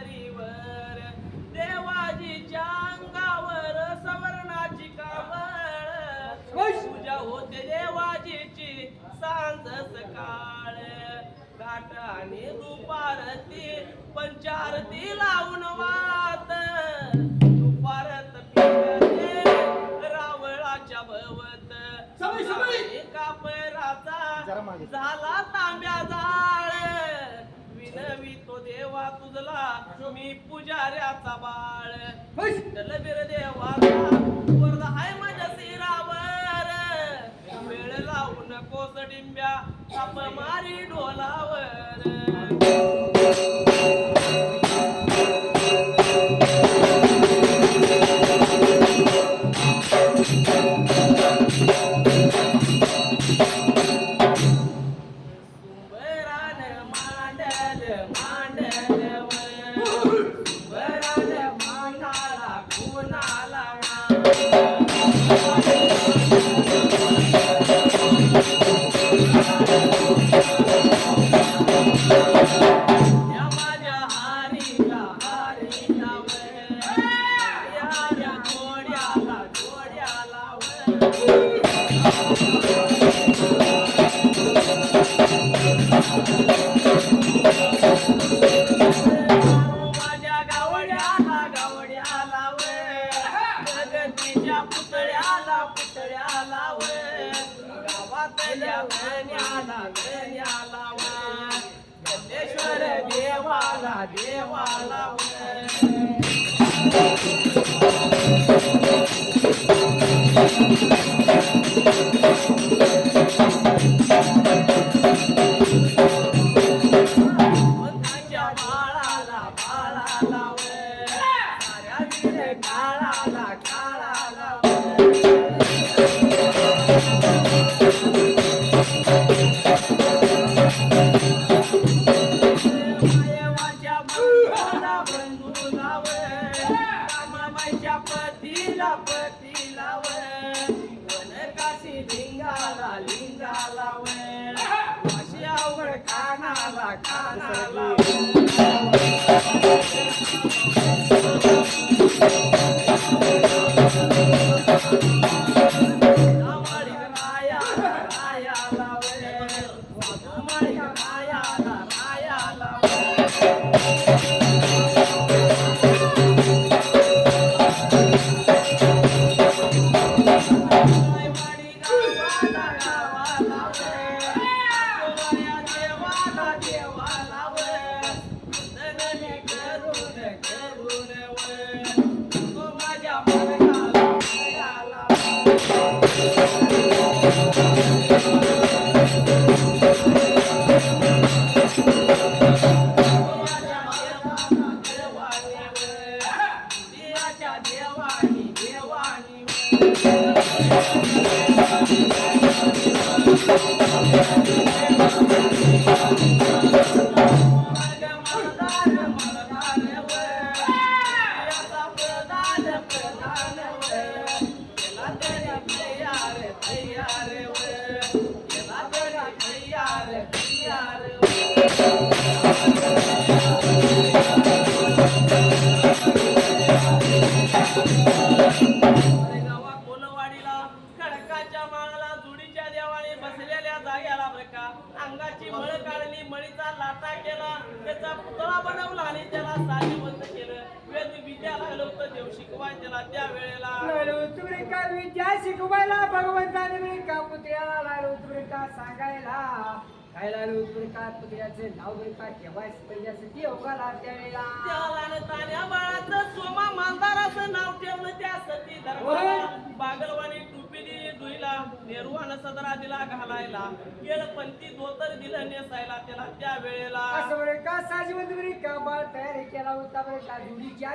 पातळीवर देवाजीच्या अंगावर होते देवाजीची घाट पंचारती लावून वात. दुपारत रावळाच्या भवत. कापराचा झाला तांब्याचा. मी पुजाऱ्याचा बाळ. विठ्ठल बिरदेवाचा वर्ध हाय माझ्या सिरावर. वेळ लावून कोसडिंब्या थाप मारी ढोला गण्याला गण्याला गणेश्वर देवाला देवाला पुतळ्याचे नाव घेता केव्हाच पहिल्यासाठी अवघाला त्यावेळेला. बाळाचं सोमा मानदाराचं नाव ठेवलं त्यासाठी धर्म बागलवाणी नेरुवानं सदरा दिला घालायला. केळपंथी धोतर दिलं नेसायला त्याला त्या वेळेला असं बरं का साजीवंत बरी का बाळ तयारी केला होता बरं का?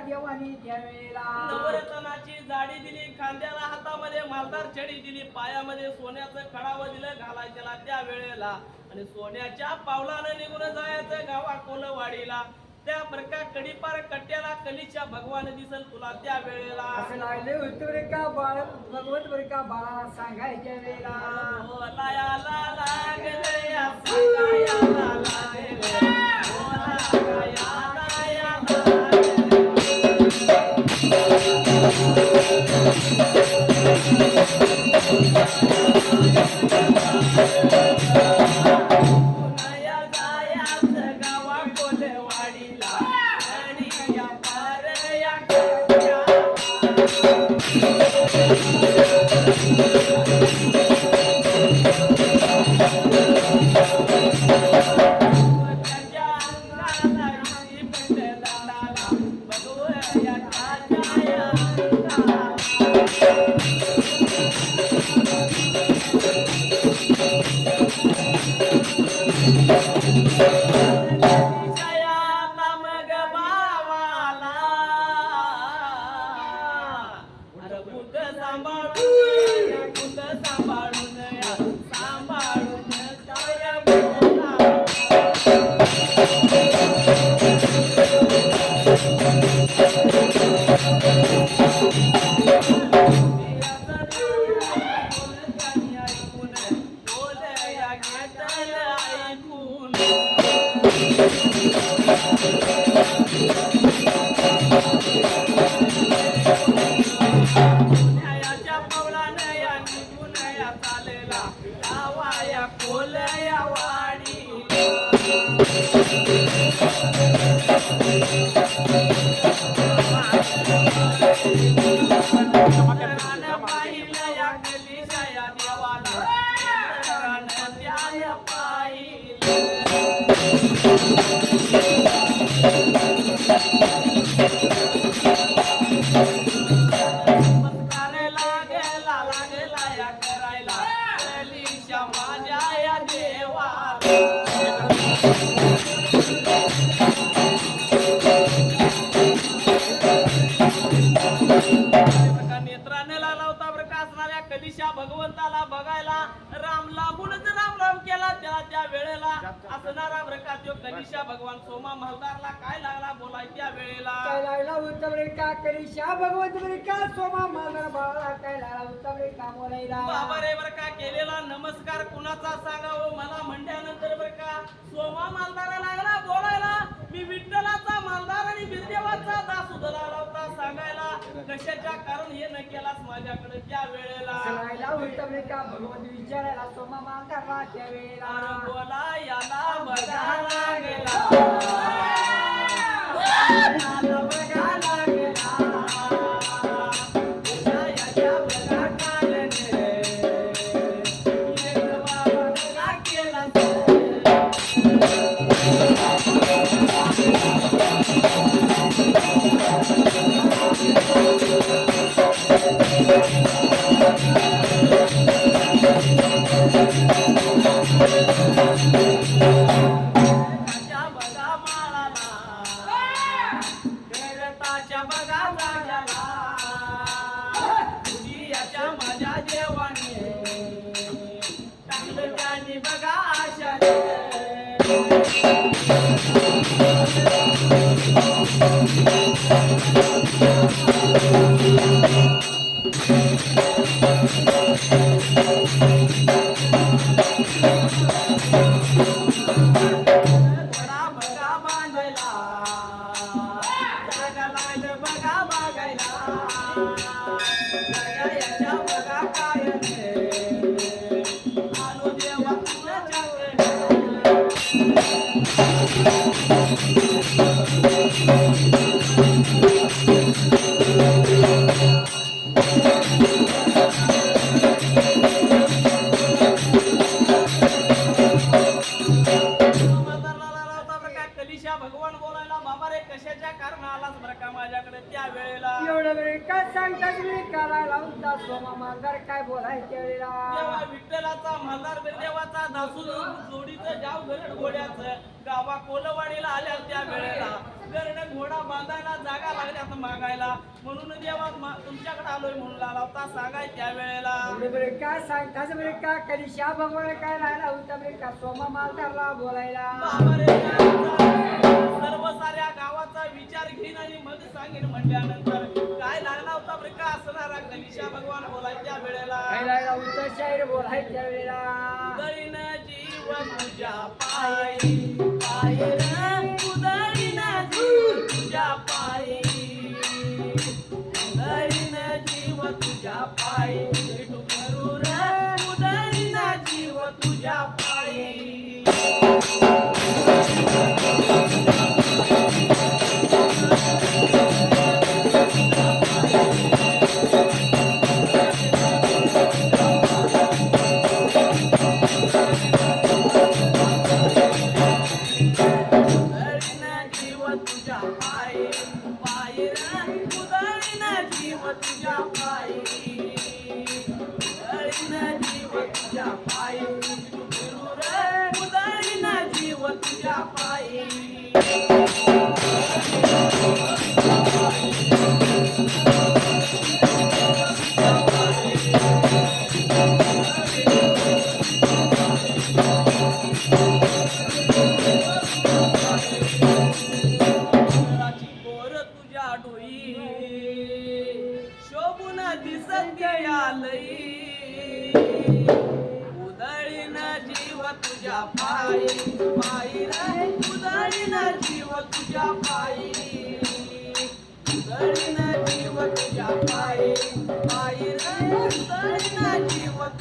देवानी त्यावेळेला. नवरतनाची जाडी दिली खांद्याला हातामध्ये मालदार छडी दिली पायामध्ये सोन्याचं खडावं दिलं घालाय त्याला त्या वेळेला आणि सोन्याच्या पावलानं निघून जायचं गावा कोलवाडीला. त्या प्रकार कडीपार कट्ट्याला कलीच्या भगवान दिसल तुला त्या वेळेला. असं लागले होतं बरं का बाळ भगवत बरं का बाळाला सांगायच्या वेळेला. लागले सांगायाला लागले या लागले रे बर का केलेला नमस्कार कुणाचा सांगावं? मला म्हणल्यानंतर बर का सोमा मालदारा लागला बोलायला. मी विठ्ठलाचा मालदार आणि बिरदेवाचा दास उदला होता सांगायला. कशाच्या कारण हे न केलास माझ्याकडे त्या वेळेला? लागला होता बरे का? भगवंत विचारायला सोमा मांगाला त्यावेळेला अरे बोला याला बघायला गेला. काय बोलाय त्यावेळेला विठ्ठलाचा देवाचा जोडीचं गावा कोलवाडीला आल्या त्या वेळेला. कारण घोडा बांधायला जागा लागल्यात मागायला. म्हणून देवा तुमच्याकडे आलोय म्हणून लावता सांगाय त्या वेळेला. काय सांग बरे कधी शा भगवान काय राहिला होता बरे का? सोमा मालदारला बोलायला. बोलायच्या शाहीर जीव तुझ्या पायी.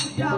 तुझ्या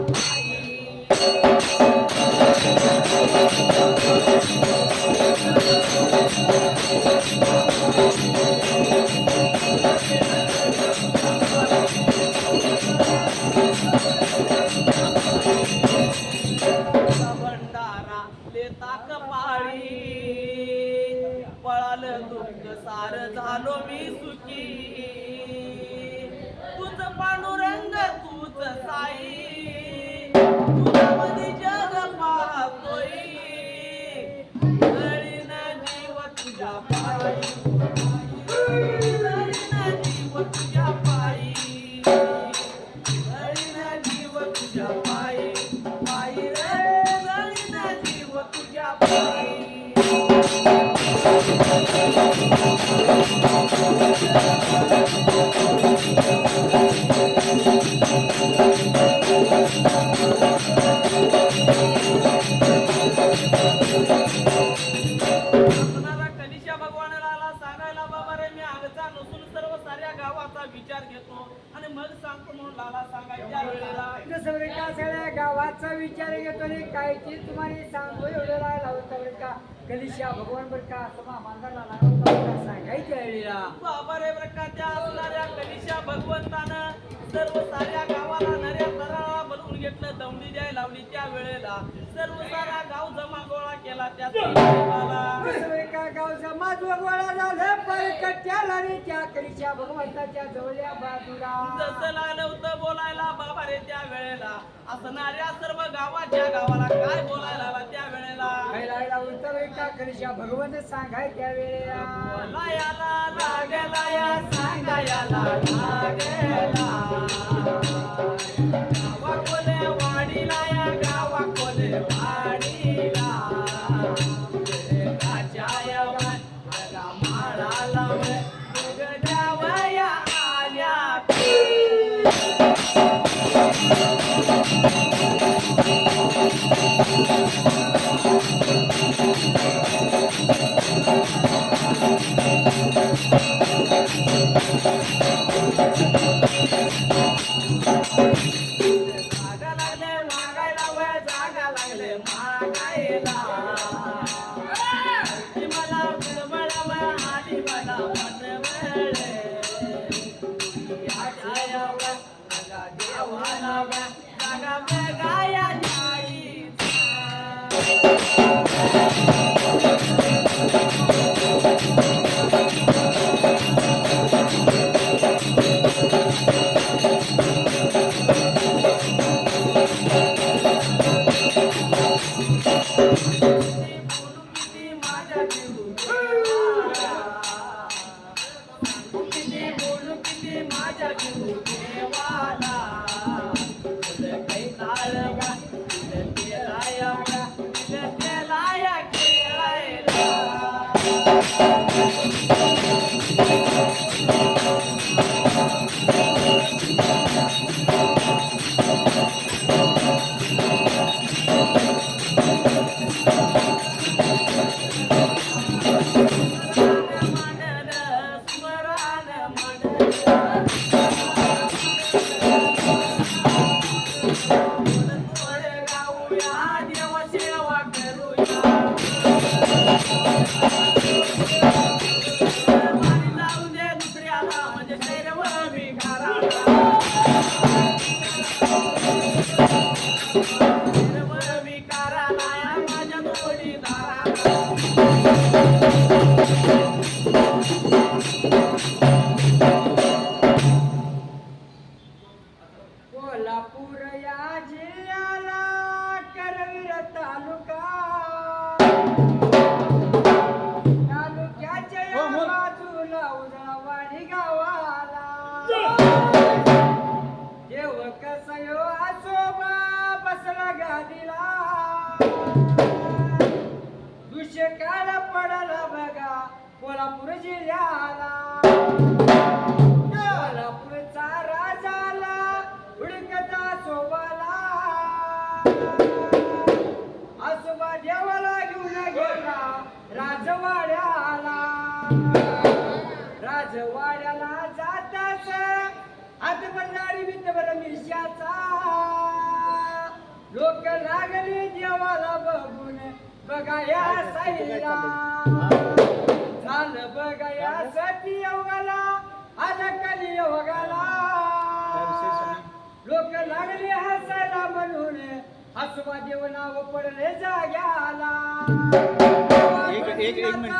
गावाचा विचार घेतो आणि मग सांगतो म्हणून लाला सांगायच्या बरे का सगळ्या गावाचा विचार घेतो आणि काय ते तुम्हाला सांगतो एवढं राहिला होता बरे का कलिशा भगवान बरं का का सांगायच्या वेळेला बाबा रे असणाऱ्या कलिशा भगवंतानं सर्व साऱ्या गावाला नऱ्या तराळा घेतलं दमडी द्याय लावली त्या वेळेला. सर्व सारा गाव जमा गोळा केला त्या देवाला. जसं बरे का गावचा माझं गोळा झालं पर कट्याला आणि त्या कलिशा भगवंताच्या जवळल्या बाजूला जसं लागलं होतं बोलायला बाबा रे त्या वेळेला. असणाऱ्या सर्व गावाच्या गावाला काय बोलायला आला त्या वेळेला? बरे का कलिशा भगवंत सांगाय त्या वेळेला. लायाला लागला या सांगायला लागला जागा 야. राजवाड्याला जाताच हातभरणारी विटभर मिरच्याचा लोक लागले देवाला बघून बघा या साईला. झालं बघा या सती योगाला आलं कली योगाला लोक लागले हसायला म्हणून हसवा देव नाव पडले जाग्याला. एक एक मिनिट